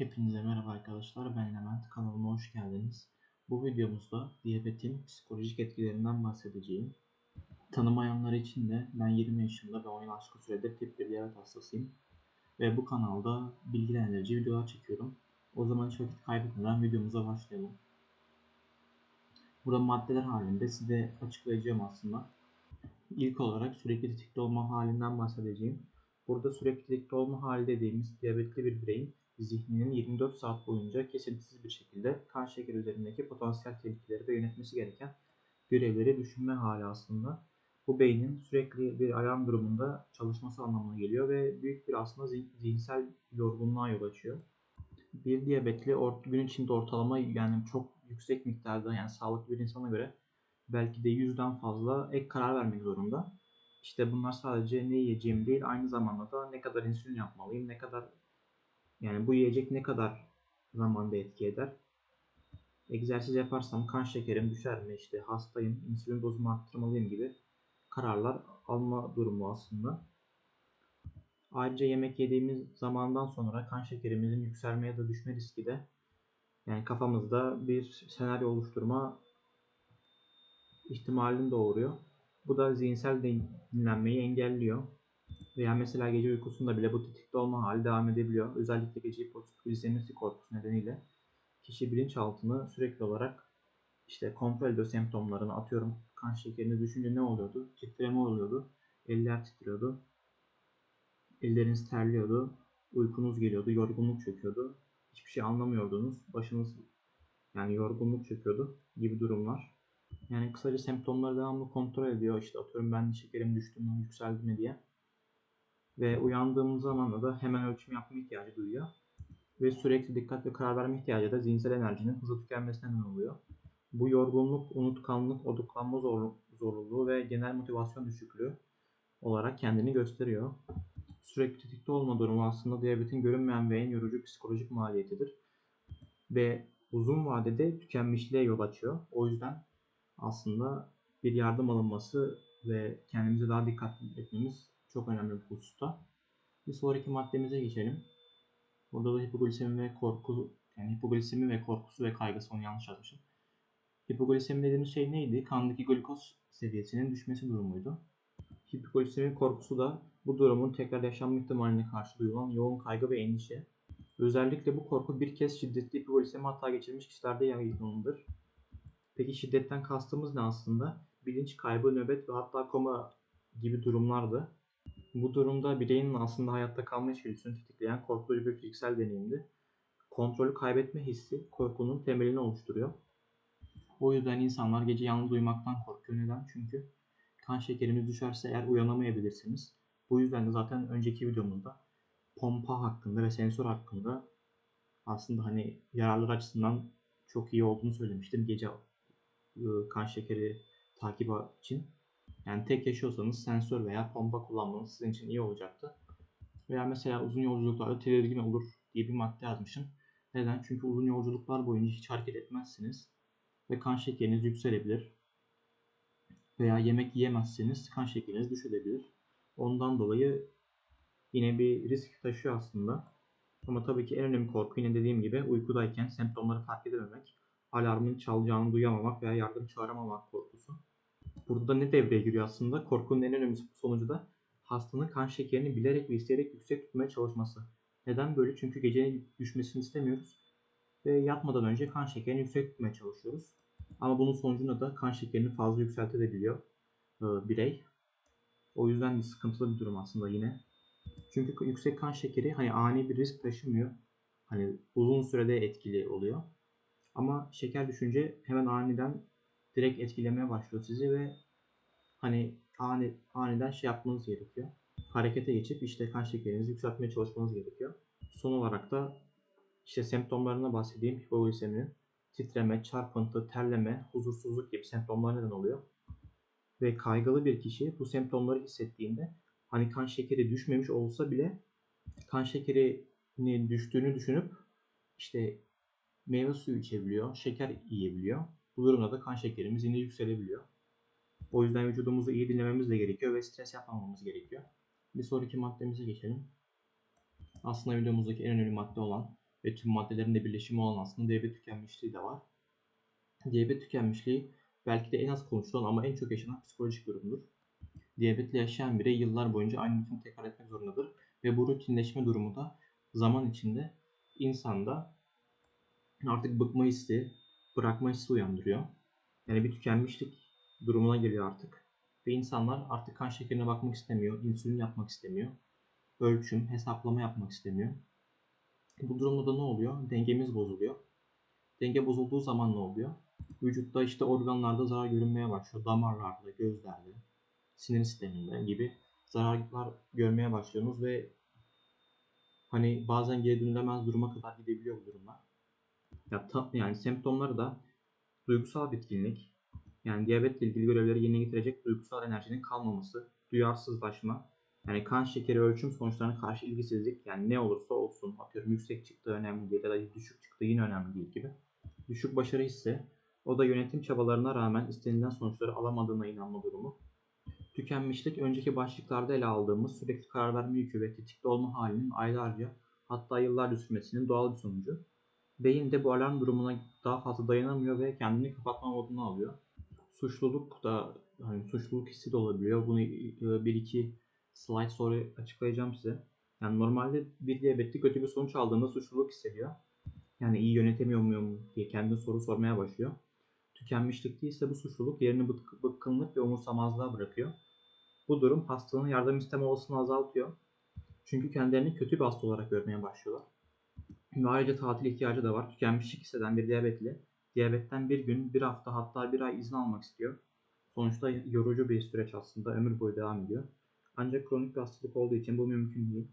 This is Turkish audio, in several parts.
Hepinize merhaba arkadaşlar. Ben Levent. Kanalıma hoş geldiniz. Bu videomuzda diyabetin psikolojik etkilerinden bahsedeceğim. Tanımayanlar için de ben 20 yaşında ve 10 yıl aşkın süredir tip 1 diyabet hastasıyım. Ve bu kanalda bilgilendirici videolar çekiyorum. O zaman hiç vakit kaybetmeden videomuza başlayalım. Burada maddeler halinde size açıklayacağım aslında. İlk olarak sürekli tetikte olma halinden bahsedeceğim. Burada sürekli tetikte olma hali dediğimiz diyabetli bir bireyin zihninin 24 saat boyunca kesintisiz bir şekilde kan şekeri üzerindeki potansiyel tehlikeleri ve yönetmesi gereken görevleri düşünme hali aslında. Bu beynin sürekli bir alarm durumunda çalışması anlamına geliyor ve büyük bir aslında zihinsel yorgunluğa yol açıyor. Bir diyabetli gün içinde ortalama yani çok yüksek miktarda yani sağlıklı bir insana göre belki de yüzden fazla ek karar vermek zorunda. İşte bunlar sadece ne yiyeceğim değil aynı zamanda da ne kadar insülin yapmalıyım, ne kadar yani bu yiyecek ne kadar zamanda etki eder? Egzersiz yaparsam kan şekerim düşer mi? İşte hastayım, insülin dozumu arttırmalıyım gibi kararlar alma durumu aslında. Ayrıca yemek yediğimiz zamandan sonra kan şekerimizin yükselme ya da düşme riski de yani kafamızda bir senaryo oluşturma ihtimalini doğuruyor. Bu da zihinsel dinlenmeyi engelliyor. Veya mesela gece uykusunda bile bu tetikte olma hali devam edebiliyor. Özellikle gece hipoksiz glisemisi korkusu nedeniyle kişi bilinçaltını sürekli olarak işte kontrol ediyor semptomlarını atıyorum kan şekerini düşünce ne oluyordu? Titreme oluyordu. Eller titriyordu. Elleriniz terliyordu. Uykunuz geliyordu. Yorgunluk çöküyordu. Hiçbir şey anlamıyordunuz. Başınız yani yorgunluk çöküyordu gibi durumlar. Yani kısaca semptomları devamlı kontrol ediyor. İşte atıyorum ben şekerim düştü mü, yükseldi mi diye. Ve uyandığımız zaman da hemen ölçüm yapma ihtiyacı duyuyor. Ve sürekli dikkat ve karar verme ihtiyacı da zihinsel enerjinin hızlı tükenmesine neden oluyor. Bu yorgunluk, unutkanlık, odaklanma zor, zorluluğu ve genel motivasyon düşüklüğü olarak kendini gösteriyor. Sürekli tetikte olma durumu aslında diyabetin görünmeyen ve en yorucu psikolojik maliyetidir. Ve uzun vadede tükenmişliğe yol açıyor. O yüzden aslında bir yardım alınması ve kendimize daha dikkatli etmemiz çok önemli bir hususta. Bir sonraki maddemize geçelim. Burada da hipoglisemi ve korku, yani hipoglisemi ve korkusu ve kaygısı onu yanlış yazmışım. Hipoglisemi dediğimiz şey neydi? Kandaki glikoz seviyesinin düşmesi durumuydu. Hipoglisemi korkusu da bu durumun tekrar yaşanma ihtimaline karşı duyulan yoğun kaygı ve endişe. Özellikle bu korku bir kez şiddetli hipoglisemi hata geçirmiş kişilerde yaygındır. Peki şiddetten kastımız ne aslında? Bilinç kaybı, nöbet ve hatta koma gibi durumlardı. Bu durumda bireyin aslında hayatta kalma içgüdüsünü tetikleyen korkutucu bir fiziksel deneyimdi. Kontrolü kaybetme hissi korkunun temelini oluşturuyor. O yüzden insanlar gece yalnız uyumaktan korkuyor. Neden? Çünkü kan şekeriniz düşerse eğer uyanamayabilirsiniz. Bu yüzden de zaten önceki videomuzda pompa hakkında ve sensör hakkında aslında hani yararlar açısından çok iyi olduğunu söylemiştim gece ıı, kan şekeri takibi için. Yani tek yaşıyorsanız sensör veya pompa kullanmanız sizin için iyi olacaktı. Veya mesela uzun yolculuklarda tedirgin olur diye bir madde yazmışım. Neden? Çünkü uzun yolculuklar boyunca hiç hareket etmezsiniz ve kan şekeriniz yükselebilir. Veya yemek yiyemezseniz kan şekeriniz düşebilir. Ondan dolayı yine bir risk taşıyor aslında. Ama tabii ki en önemli korku yine dediğim gibi uykudayken semptomları fark edememek, alarmın çalacağını duyamamak veya yardım çağıramamak korkusu. Burada ne devreye giriyor aslında? Korkunun en önemli sonucu da hastanın kan şekerini bilerek ve isteyerek yüksek tutmaya çalışması. Neden böyle? Çünkü gecenin düşmesini istemiyoruz ve yatmadan önce kan şekerini yüksek tutmaya çalışıyoruz. Ama bunun sonucunda da kan şekerini fazla yükseltebiliyor e, birey. O yüzden bir sıkıntılı bir durum aslında yine. Çünkü yüksek kan şekeri hani ani bir risk taşımıyor. Hani uzun sürede etkili oluyor. Ama şeker düşünce hemen aniden direkt etkilemeye başlıyor sizi ve hani ani, aniden şey yapmanız gerekiyor. Harekete geçip işte kan şekerinizi yükseltmeye çalışmanız gerekiyor. Son olarak da işte semptomlarına bahsedeyim hipogliseminin. Titreme, çarpıntı, terleme, huzursuzluk gibi semptomlar neden oluyor. Ve kaygılı bir kişi bu semptomları hissettiğinde hani kan şekeri düşmemiş olsa bile kan şekerinin düştüğünü düşünüp işte meyve suyu içebiliyor, şeker yiyebiliyor. Bu durumda da kan şekerimiz yine yükselebiliyor. O yüzden vücudumuzu iyi dinlememiz de gerekiyor ve stres yapmamamız gerekiyor. Bir sonraki maddemize geçelim. Aslında videomuzdaki en önemli madde olan ve tüm maddelerin de birleşimi olan aslında diyabet tükenmişliği de var. Diyabet tükenmişliği belki de en az konuşulan ama en çok yaşanan psikolojik durumdur. Diyabetle yaşayan birey yıllar boyunca aynı rutini tekrar etmek zorundadır ve bu rutinleşme durumu da zaman içinde insanda artık bıkma hissi, bırakma hissi uyandırıyor. Yani bir tükenmişlik durumuna geliyor artık. Ve insanlar artık kan şekerine bakmak istemiyor, insülin yapmak istemiyor, ölçüm, hesaplama yapmak istemiyor. Bu durumda da ne oluyor? Dengemiz bozuluyor. Denge bozulduğu zaman ne oluyor? Vücutta işte organlarda zarar görünmeye başlıyor. Damarlarda, gözlerde, sinir sisteminde gibi zararlar görmeye başlıyorsunuz ve hani bazen geri dönülemez duruma kadar gidebiliyor bu durumlar. Ya ta, yani semptomları da duygusal bitkinlik, yani diyabetle ilgili görevleri yerine getirecek duygusal enerjinin kalmaması, duyarsızlaşma, yani kan şekeri ölçüm sonuçlarına karşı ilgisizlik, yani ne olursa olsun, atıyorum yüksek çıktığı önemli değil ya da düşük çıktığı yine önemli değil gibi. Düşük başarı ise o da yönetim çabalarına rağmen istenilen sonuçları alamadığına inanma durumu. Tükenmişlik önceki başlıklarda ele aldığımız sürekli karar verme yükü ve tetikte olma halinin aylarca hatta yıllarca sürmesinin doğal bir sonucu. Beyin de bu alarm durumuna daha fazla dayanamıyor ve kendini kapatma moduna alıyor. Suçluluk da hani suçluluk hissi de olabiliyor. Bunu e, bir iki slide sonra açıklayacağım size. Yani normalde bir diyabetli kötü bir sonuç aldığında suçluluk hissediyor. Yani iyi yönetemiyor muyum diye kendine soru sormaya başlıyor. Tükenmişlikte ise bu suçluluk yerini bık bıkkınlık ve umursamazlığa bırakıyor. Bu durum hastanın yardım isteme olasılığını azaltıyor. Çünkü kendilerini kötü bir hasta olarak görmeye başlıyorlar. Ve ayrıca tatil ihtiyacı da var. Tükenmişlik hisseden bir diyabetli, diyabetten bir gün, bir hafta hatta bir ay izin almak istiyor. Sonuçta yorucu bir süreç aslında, ömür boyu devam ediyor. Ancak kronik bir hastalık olduğu için bu mümkün değil.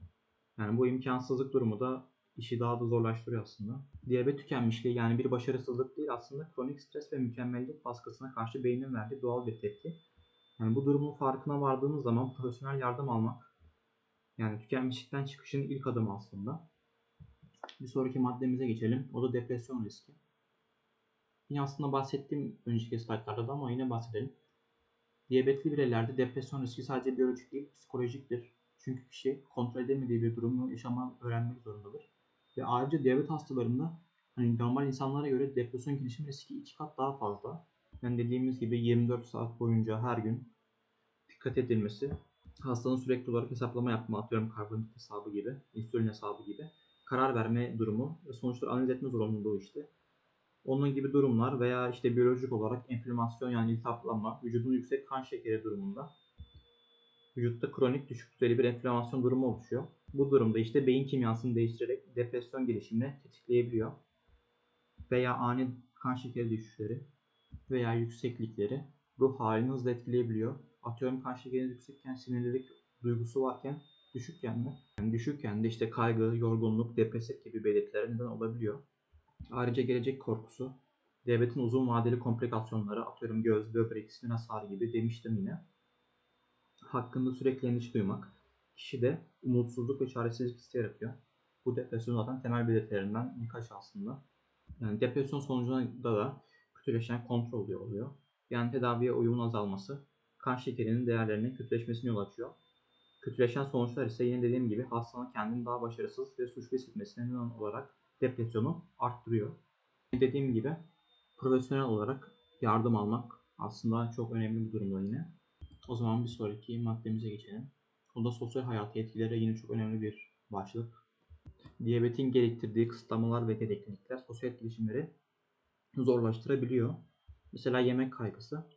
Yani bu imkansızlık durumu da işi daha da zorlaştırıyor aslında. Diyabet tükenmişliği yani bir başarısızlık değil aslında kronik stres ve mükemmellik baskısına karşı beynin verdiği doğal bir tepki. Yani bu durumun farkına vardığınız zaman profesyonel yardım almak yani tükenmişlikten çıkışın ilk adımı aslında. Bir sonraki maddemize geçelim. O da depresyon riski. Yine aslında bahsettiğim önceki slaytlarda da ama yine bahsedelim. Diyabetli bireylerde depresyon riski sadece biyolojik değil, psikolojiktir. Çünkü kişi kontrol edemediği bir durumu yaşama öğrenmek zorundadır. Ve ayrıca diyabet hastalarında hani normal insanlara göre depresyon gelişimi riski iki kat daha fazla. Yani dediğimiz gibi 24 saat boyunca her gün dikkat edilmesi, hastanın sürekli olarak hesaplama yapma, atıyorum karbonhidrat hesabı gibi, insülin hesabı gibi karar verme durumu ve sonuçları analiz etme zorunluluğu işte. Onun gibi durumlar veya işte biyolojik olarak enflamasyon yani iltihaplanma, vücudun yüksek kan şekeri durumunda vücutta kronik düşük düzeyli bir enflamasyon durumu oluşuyor. Bu durumda işte beyin kimyasını değiştirerek depresyon gelişimini tetikleyebiliyor. Veya ani kan şekeri düşüşleri veya yükseklikleri ruh halini hızla etkileyebiliyor. Atıyorum kan şekeriniz yüksekken sinirlilik duygusu varken düşükken de yani düşükken de işte kaygı, yorgunluk, depresif gibi belirtiler neden olabiliyor. Ayrıca gelecek korkusu, diyabetin uzun vadeli komplikasyonları, atıyorum göz, böbrek, sinir hasarı gibi demiştim yine. Hakkında sürekli endişe duymak, kişide umutsuzluk ve çaresizlik hissi yaratıyor. Bu depresyon zaten temel belirtilerinden birkaç aslında. Yani depresyon sonucunda da kötüleşen kontrol oluyor. Yani tedaviye uyumun azalması, kan şekerinin değerlerinin kötüleşmesine yol açıyor. Kötüleşen sonuçlar ise yine dediğim gibi hastanın kendini daha başarısız ve suçlu hissetmesine neden olarak depresyonu arttırıyor. Dediğim gibi profesyonel olarak yardım almak aslında çok önemli bir durumda yine. O zaman bir sonraki maddemize geçelim. O da sosyal hayatı etkileri yine çok önemli bir başlık. Diyabetin gerektirdiği kısıtlamalar ve gereklilikler sosyal etkileşimleri zorlaştırabiliyor. Mesela yemek kaygısı.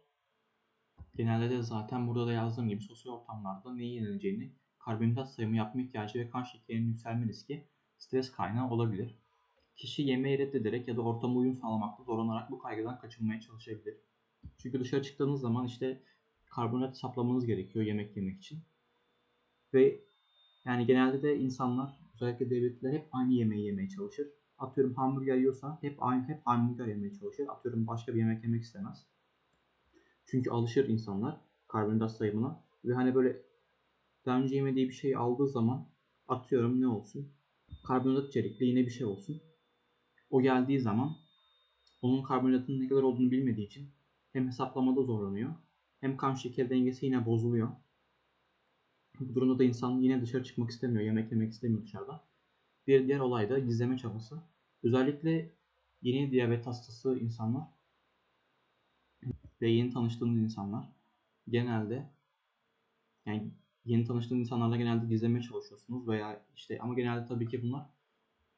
Genelde de zaten burada da yazdığım gibi sosyal ortamlarda neyi yenileceğini, karbonhidrat sayımı yapma ihtiyacı ve kan şekerinin yükselme riski stres kaynağı olabilir. Kişi yemeği reddederek ya da ortama uyum sağlamakta zorlanarak bu kaygıdan kaçınmaya çalışabilir. Çünkü dışarı çıktığınız zaman işte karbonhidrat hesaplamanız gerekiyor yemek yemek için. Ve yani genelde de insanlar özellikle devletler hep aynı yemeği yemeye çalışır. Atıyorum hamburger yiyorsa hep aynı hep hamburger yemeye çalışır. Atıyorum başka bir yemek yemek istemez. Çünkü alışır insanlar karbonhidrat sayımına ve hani böyle daha önce yemediği bir şey aldığı zaman atıyorum ne olsun? Karbonhidrat içerikli yine bir şey olsun. O geldiği zaman onun karbonhidratın ne kadar olduğunu bilmediği için hem hesaplamada zorlanıyor hem kan şeker dengesi yine bozuluyor. Bu durumda da insan yine dışarı çıkmak istemiyor, yemek yemek istemiyor dışarıda. Bir diğer olay da gizleme çabası. Özellikle yeni diyabet hastası insanlar ve yeni tanıştığınız insanlar genelde yani yeni tanıştığınız insanlarla genelde gizlemeye çalışıyorsunuz veya işte ama genelde tabii ki bunlar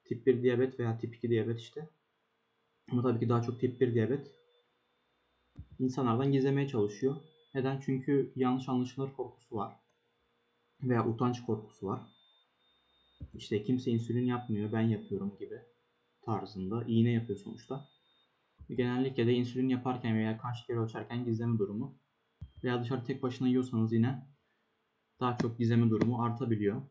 tip 1 diyabet veya tip 2 diyabet işte. Ama tabii ki daha çok tip 1 diyabet insanlardan gizlemeye çalışıyor. Neden? Çünkü yanlış anlaşılır korkusu var. Veya utanç korkusu var. İşte kimse insülin yapmıyor, ben yapıyorum gibi tarzında. iğne yapıyor sonuçta. Genellikle de insülin yaparken veya kan şekeri ölçerken gizleme durumu veya dışarı tek başına yiyorsanız yine daha çok gizleme durumu artabiliyor.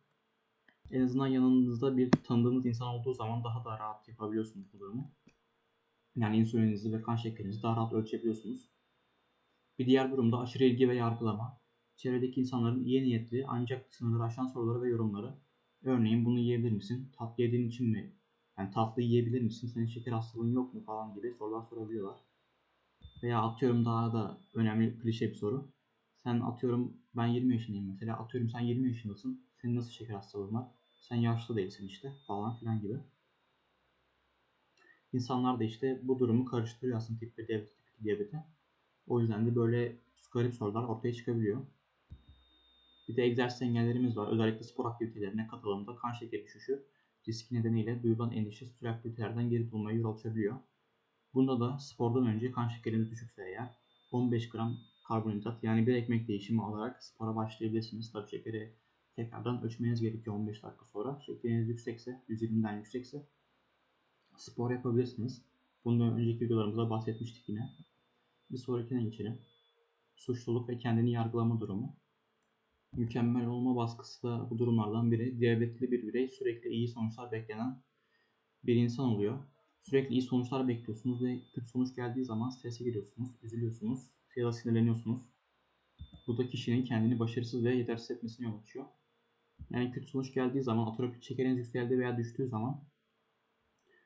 En azından yanınızda bir tanıdığınız insan olduğu zaman daha da rahat yapabiliyorsunuz bu durumu. Yani insülininizi ve kan şekerinizi daha rahat ölçebiliyorsunuz. Bir diğer durumda aşırı ilgi ve yargılama. Çevredeki insanların iyi niyetli ancak sınırları aşan soruları ve yorumları. Örneğin bunu yiyebilir misin? Tatlı yediğin için mi? Yani tatlı yiyebilir misin? Senin şeker hastalığın yok mu? Falan gibi sorular sorabiliyorlar. Veya atıyorum daha da önemli klişe bir soru. Sen atıyorum ben 20 yaşındayım mesela. Atıyorum sen 20 yaşındasın. Senin nasıl şeker hastalığın var? Sen yaşlı değilsin işte falan filan gibi. İnsanlar da işte bu durumu karıştırıyor aslında tip 1 diyabeti, tip 2 diyabeti. O yüzden de böyle garip sorular ortaya çıkabiliyor. Bir de egzersiz engellerimiz var. Özellikle spor aktivitelerine katılımda kan şekeri düşüşü riski nedeniyle duyulan endişe spor aktivitelerden geri bulmaya yol açabiliyor. Bunda da spordan önce kan şekeriniz düşükse eğer 15 gram karbonhidrat yani bir ekmek değişimi alarak spora başlayabilirsiniz. Tabi şekeri tekrardan ölçmeniz gerekiyor 15 dakika sonra. Şekeriniz yüksekse, 120'den yüksekse spor yapabilirsiniz. Bundan önceki videolarımızda bahsetmiştik yine. Bir sonrakine geçelim. Suçluluk ve kendini yargılama durumu. Mükemmel olma baskısı da bu durumlardan biri. Diyabetli bir birey sürekli iyi sonuçlar beklenen bir insan oluyor. Sürekli iyi sonuçlar bekliyorsunuz ve kötü sonuç geldiği zaman strese giriyorsunuz, üzülüyorsunuz ya da sinirleniyorsunuz. Bu da kişinin kendini başarısız ve yetersiz etmesine yol açıyor. Yani kötü sonuç geldiği zaman, atrofik şekeriniz yükseldi veya düştüğü zaman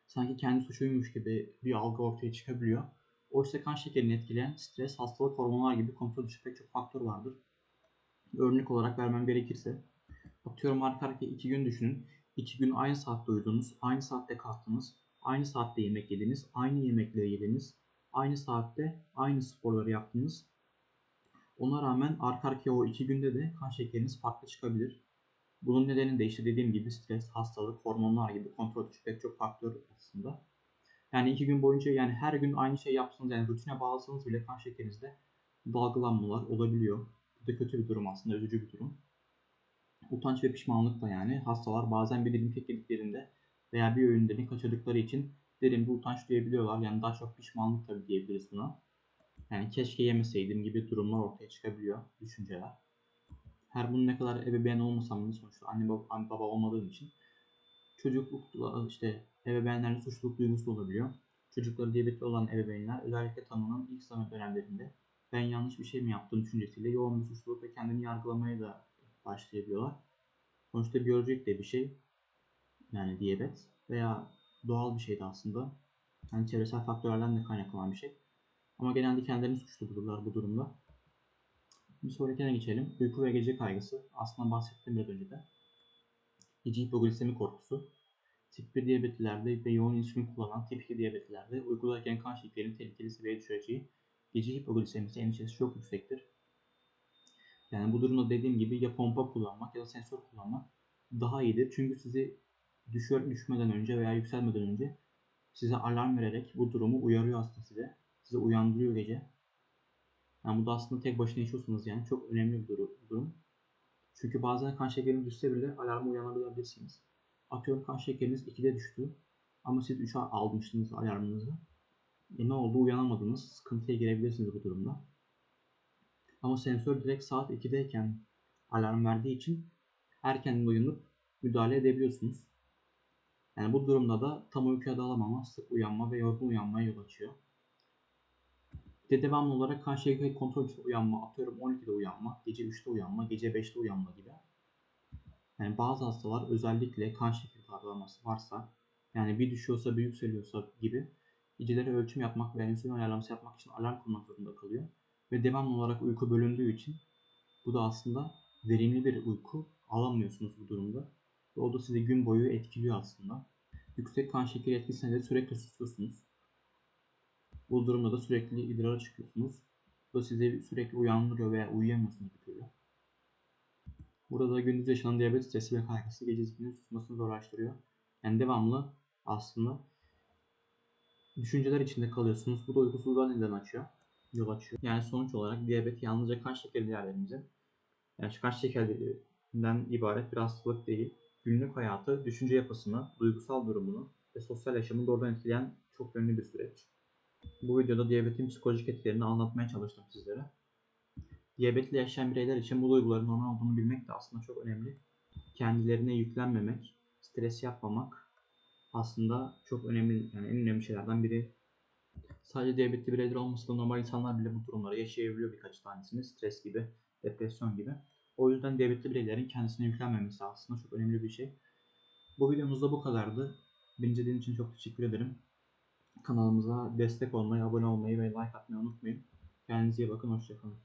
sanki kendi suçuymuş gibi bir algı ortaya çıkabiliyor. Oysa kan şekerini etkileyen stres, hastalık, hormonlar gibi kontrol dışı pek çok faktör vardır. Örnek olarak vermem gerekirse, atıyorum arka arkaya iki gün düşünün. İki gün aynı saatte uyudunuz, aynı saatte kalktınız, aynı saatte yemek yediniz, aynı yemekleri yediniz, aynı saatte aynı sporları yaptınız. Ona rağmen arka arkaya o iki günde de kan şekeriniz farklı çıkabilir. Bunun nedeni de işte dediğim gibi stres, hastalık, hormonlar gibi kontrol dışı pek çok faktör aslında. Yani iki gün boyunca yani her gün aynı şey yapsanız yani rutine bağlasanız bile kan şekerinizde dalgalanmalar olabiliyor. Da kötü bir durum aslında, üzücü bir durum. Utanç ve pişmanlık da yani hastalar bazen bir dilim kek yediklerinde veya bir öğünlerini kaçırdıkları için derin bir utanç duyabiliyorlar. Yani daha çok pişmanlık tabii diyebiliriz buna. Yani keşke yemeseydim gibi durumlar ortaya çıkabiliyor, düşünceler. Her bunun ne kadar ebeveyn olmasam da sonuçta anne baba, anne baba olmadığım için çocuklukla işte ebeveynlerin suçluluk duygusu olabiliyor. Çocukları diyabetli olan ebeveynler özellikle tanınan ilk sınıf dönemlerinde ben yanlış bir şey mi yaptım düşüncesiyle yoğun bir suçluluk ve kendini yargılamaya da başlayabiliyorlar. Sonuçta biyolojik de bir şey. Yani diyabet veya doğal bir şeydi aslında. Yani çevresel faktörlerden de kaynaklanan bir şey. Ama genelde kendilerini suçlu bulurlar bu durumda. Bir sonrakine geçelim. Uyku ve gece kaygısı. Aslında bahsettiğim biraz önce de. Gece hipoglisemi korkusu. Tip 1 diyabetlilerde ve yoğun insülin kullanan tip 2 diyabetlilerde uykularken kan şekerinin tehlikeli seviyeye düşüreceği gece hipoglisemisi endişesi çok yüksektir. Yani bu durumda dediğim gibi ya pompa kullanmak ya da sensör kullanmak daha iyidir. Çünkü sizi düşür, düşmeden önce veya yükselmeden önce size alarm vererek bu durumu uyarıyor aslında size. Size uyandırıyor gece. Yani bu da aslında tek başına yaşıyorsunuz yani çok önemli bir durum. Çünkü bazen kan şekeriniz düşse bile alarma uyanabilirsiniz. Atıyorum kan şekeriniz 2'de düştü ama siz 3'e almıştınız alarmınızı. E ne oldu uyanamadınız. Sıkıntıya girebilirsiniz bu durumda. Ama sensör direkt saat 2'deyken alarm verdiği için erken uyanıp müdahale edebiliyorsunuz. Yani bu durumda da tam uykuya dalamama, sık uyanma ve yorgun uyanmaya yol açıyor. Bir de devamlı olarak kan şekeri kontrol için uyanma, atıyorum 12'de uyanma, gece 3'te uyanma, gece 5'te uyanma gibi. Yani bazı hastalar özellikle kan şekeri darlaması varsa, yani bir düşüyorsa bir yükseliyorsa gibi geceleri ölçüm yapmak ve insülin ayarlaması yapmak için alarm kurmak zorunda kalıyor. Ve devamlı olarak uyku bölündüğü için bu da aslında verimli bir uyku alamıyorsunuz bu durumda. Ve o da sizi gün boyu etkiliyor aslında. Yüksek kan şekeri etkisinde de sürekli susuyorsunuz. Bu durumda da sürekli idrara çıkıyorsunuz. Bu da sizi sürekli uyandırıyor veya uyuyamıyorsunuz bir türlü. Burada da gündüz yaşanan diyabet stresi ve kaygısı gece zihninin susmasını zorlaştırıyor. Yani devamlı aslında düşünceler içinde kalıyorsunuz. Bu da uykusuzluğa neden açıyor. Yol açıyor. Yani sonuç olarak diyabet yalnızca kan şekeri değerlerimizin yani kan şekerlerinden ibaret bir hastalık değil. Günlük hayatı, düşünce yapısını, duygusal durumunu ve sosyal yaşamını doğrudan etkileyen çok yönlü bir süreç. Bu videoda diyabetin psikolojik etkilerini anlatmaya çalıştım sizlere. Diyabetle yaşayan bireyler için bu duyguların normal olduğunu bilmek de aslında çok önemli. Kendilerine yüklenmemek, stres yapmamak aslında çok önemli, yani en önemli şeylerden biri. Sadece diyabetli bireyler olmasa da normal insanlar bile bu durumları yaşayabiliyor birkaç tanesini. Stres gibi, depresyon gibi. O yüzden diyabetli bireylerin kendisine yüklenmemesi aslında çok önemli bir şey. Bu videomuzda bu kadardı. Beni izlediğiniz için çok teşekkür ederim. Kanalımıza destek olmayı, abone olmayı ve like atmayı unutmayın. Kendinize iyi bakın, hoşçakalın.